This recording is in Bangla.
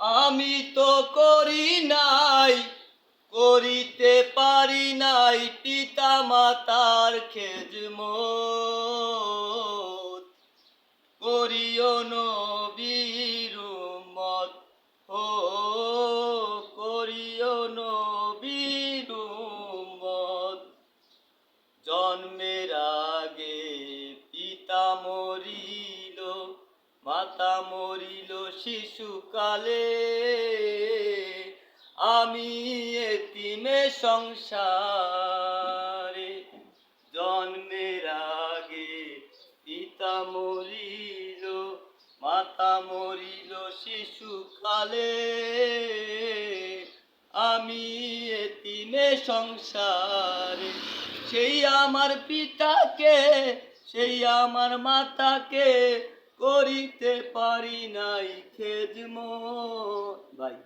আমি তো করি নাই, করিতে পারি নাই পিতা মাতার খেজমত করিও নবীর উম্মত ও করিও নবীর উম্মত। জন্মের আগে পিতা মরিল মাতা মরিল শিশুকালে, আমি এতিমে সংসারে। জন্মের আগে পিতা মরিল, মাতা মরিল শিশুকালে, আমি এতিমে সংসারে। সেই আমার পিতাকে, সেই আমার মাতাকে করিতে পারি নাই খেজম ভাই